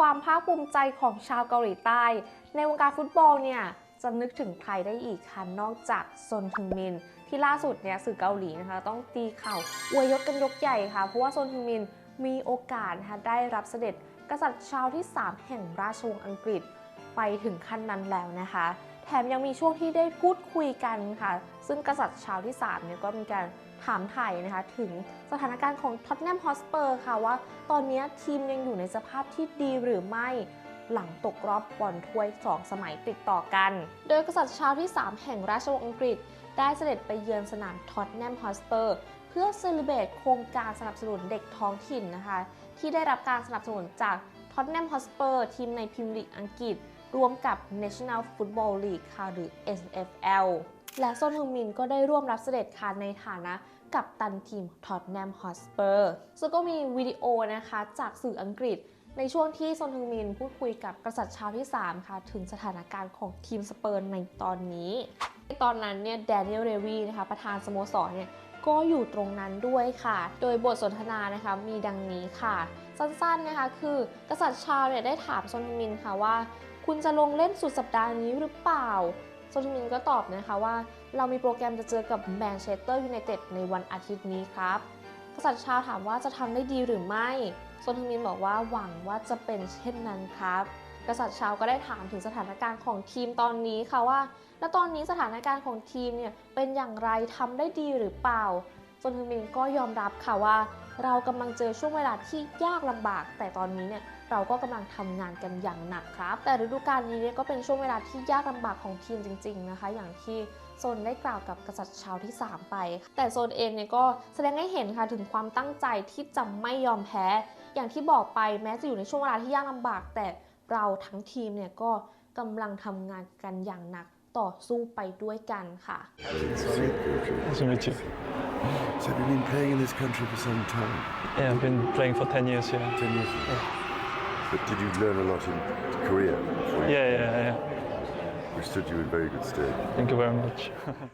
ความภาคภูมิใจของชาวเกาหลีใต้ ในวงการฟุตบอลเนี่ยจะนึกถึงใครได้อีกคะนอกจากซนฮึงมิน ที่ล่าสุดเนี่ยสื่อเกาหลีนะคะ ต้องตีข่าวอวยยศกันยกใหญ่ค่ะ เพราะว่าซนฮึงมินมีโอกาสนะคะได้รับเสด็จกษัตริย์ชาวที่ 3 แห่งราชวงศ์อังกฤษไปถึงขั้นนั้นแล้วนะคะ ถมยังมีช่วงที่ได้พูดคุยกันค่ะ ซึ่งกษัตริย์ชาวที่3เนี่ยก็มีการถามไถ่นะคะถึงสถานการณ์ของท็อตแนมฮอสเปอร์ค่ะว่าตอนนี้ทีมยังอยู่ในสภาพที่ดีหรือไม่หลังตกรอบบอลถ้วย 2 สมัยติดต่อกัน โดยกษัตริย์ชาวที่ 3 แห่งราชวงศ์อังกฤษ ได้เสด็จไปเยือนสนามท็อตแนมฮอสเปอร์เพื่อเซเลบรตโครงการสนับสนุนเด็กท้องถิ่นนะคะ ที่ได้รับการสนับสนุนจากท็อตแนมฮอสเปอร์ทีมในพรีเมียร์ลีกอังกฤษ รวมกับ National Football League ค่ะหรือ NFL และซอนฮึงมินก็ได้ร่วมรับเสด็จค่ะในฐานะกับตันทีมท็อตแนมฮอสเปอร์ซึ่งก็มีวิดีโอนะคะจากสื่ออังกฤษ ในช่วงที่ซอนฮึงมินพูดคุยกับกษัตริย์ชาวที่ 3 ค่ะ ถึงสถานการณ์ของทีมสเปอร์ในตอนนี้ ตอนนั้นเนี่ยแดเนียลเรวีนะคะประธานสโมสรเนี่ยก็อยู่ตรงนั้นด้วยค่ะ โดยบทสนทนานะคะมีดังนี้ค่ะ สั้นๆนะคะคือกษัตริย์ชาวเนี่ยได้ถามซอนฮึงมินค่ะว่า คุณจะลงเล่นสุดสัปดาห์นี้หรือเปล่าซอนฮึงมินก็ตอบนะคะว่า เรามีโปรแกรมจะเจอกับแมนเชสเตอร์ยูไนเต็ดในวันอาทิตย์นี้ครับกษัตริย์ชาวถามว่าจะทำได้ดีหรือไม่ซอนฮึงมินบอกว่าหวังว่าจะเป็นเช่นนั้นครับกษัตริย์ชาวก็ได้ถามถึงสถานการณ์ของทีมตอนนี้ค่ะว่า แล้วตอนนี้สถานการณ์ของทีมเนี่ยเป็นอย่างไรทำได้ดีหรือเปล่า ซนฮึงมินก็ยอมรับค่ะว่า เรากำลังเจอช่วงเวลาที่ยากลำบาก แต่ตอนนี้เนี่ยเราก็กำลังทำงานกันอย่างหนักครับ แต่ฤดูกาลนี้เนี่ยก็เป็นช่วงเวลาที่ยากลำบากของทีมจริง ๆนะคะ อย่างที่โซนได้กล่าวกับกษัตริย์ชาวที่ 3 ไป แต่โซนเองเนี่ยก็แสดงให้เห็นค่ะถึงความตั้งใจที่จะไม่ยอมแพ้ อย่างที่บอกไปแม้จะอยู่ในช่วงเวลาที่ยากลำบาก แต่เราทั้งทีมเนี่ยก็กำลังทำงานกันอย่างหนักต่อสู้ไปด้วยกันค่ะ Nice to meet you. So have you been playing in this country for some time? Yeah, I've been playing for 10 years yeah. Ten years. Yeah. But did you learn a lot in Korea? Yeah, yeah, yeah. Which stood you in very good stead. Thank you very much.